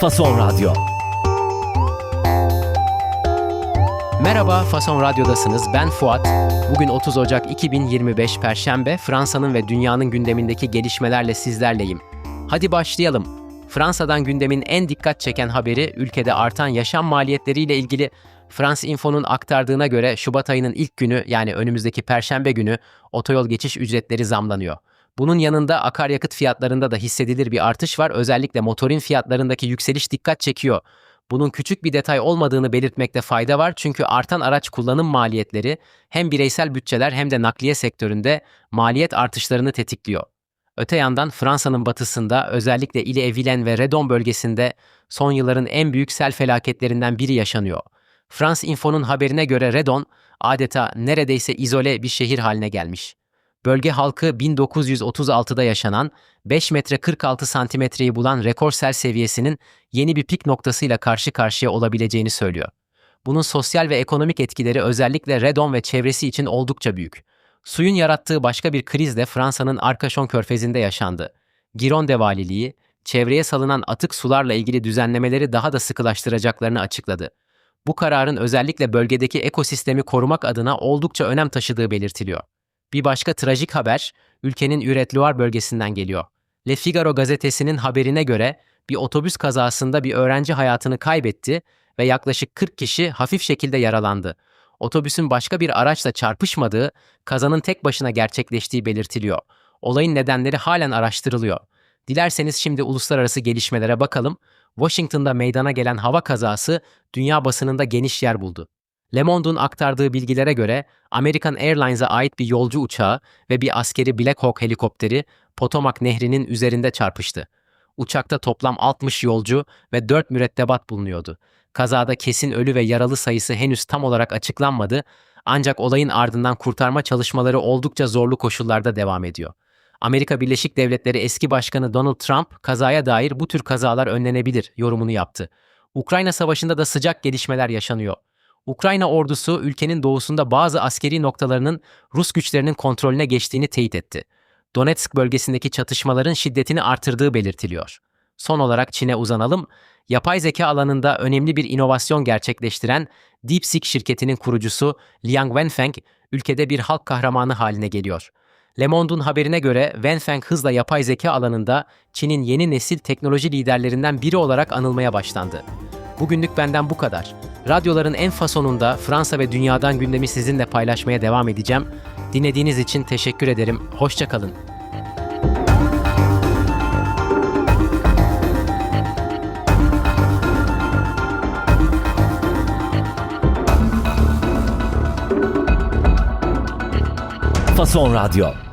Fason Radyo. Merhaba, Fason Radyo'dasınız. Ben Fuat. Bugün 30 Ocak 2025 Perşembe, Fransa'nın ve dünyanın gündemindeki gelişmelerle sizlerleyim. Hadi başlayalım. Fransa'dan gündemin en dikkat çeken haberi ülkede artan yaşam maliyetleriyle ilgili France Info'nun aktardığına göre Şubat ayının ilk günü yani önümüzdeki Perşembe günü otoyol geçiş ücretleri zamlanıyor. Bunun yanında akaryakıt fiyatlarında da hissedilir bir artış var. Özellikle motorin fiyatlarındaki yükseliş dikkat çekiyor. Bunun küçük bir detay olmadığını belirtmekte fayda var çünkü artan araç kullanım maliyetleri hem bireysel bütçeler hem de nakliye sektöründe maliyet artışlarını tetikliyor. Öte yandan Fransa'nın batısında özellikle Ille-et-Vilaine ve Redon bölgesinde son yılların en büyük sel felaketlerinden biri yaşanıyor. France Info'nun haberine göre Redon adeta neredeyse izole bir şehir haline gelmiş. Bölge halkı 1936'da yaşanan 5 metre 46 santimetreyi bulan rekor sel seviyesinin yeni bir pik noktasıyla karşı karşıya olabileceğini söylüyor. Bunun sosyal ve ekonomik etkileri özellikle Redon ve çevresi için oldukça büyük. Suyun yarattığı başka bir kriz de Fransa'nın Arcachon körfezinde yaşandı. Gironde valiliği, çevreye salınan atık sularla ilgili düzenlemeleri daha da sıkılaştıracaklarını açıkladı. Bu kararın özellikle bölgedeki ekosistemi korumak adına oldukça önem taşıdığı belirtiliyor. Bir başka trajik haber ülkenin Üret-Loire bölgesinden geliyor. Le Figaro gazetesinin haberine göre bir otobüs kazasında bir öğrenci hayatını kaybetti ve yaklaşık 40 kişi hafif şekilde yaralandı. Otobüsün başka bir araçla çarpışmadığı, kazanın tek başına gerçekleştiği belirtiliyor. Olayın nedenleri halen araştırılıyor. Dilerseniz şimdi uluslararası gelişmelere bakalım. Washington'da meydana gelen hava kazası dünya basınında geniş yer buldu. Le Monde'un aktardığı bilgilere göre American Airlines'a ait bir yolcu uçağı ve bir askeri Black Hawk helikopteri Potomac Nehri'nin üzerinde çarpıştı. Uçakta toplam 60 yolcu ve 4 mürettebat bulunuyordu. Kazada kesin ölü ve yaralı sayısı henüz tam olarak açıklanmadı ancak olayın ardından kurtarma çalışmaları oldukça zorlu koşullarda devam ediyor. Amerika Birleşik Devletleri eski başkanı Donald Trump kazaya dair bu tür kazalar önlenebilir yorumunu yaptı. Ukrayna Savaşı'nda da sıcak gelişmeler yaşanıyor. Ukrayna ordusu ülkenin doğusunda bazı askeri noktalarının Rus güçlerinin kontrolüne geçtiğini teyit etti. Donetsk bölgesindeki çatışmaların şiddetini artırdığı belirtiliyor. Son olarak Çin'e uzanalım. Yapay zeka alanında önemli bir inovasyon gerçekleştiren DeepSeek şirketinin kurucusu Liang Wenfeng ülkede bir halk kahramanı haline geliyor. Le Monde'un haberine göre Wenfeng hızla yapay zeka alanında Çin'in yeni nesil teknoloji liderlerinden biri olarak anılmaya başlandı. Bugünlük benden bu kadar. Radyoların en fasonunda Fransa ve dünyadan gündemi sizinle paylaşmaya devam edeceğim. Dinlediğiniz için teşekkür ederim. Hoşçakalın. Fason Radyo.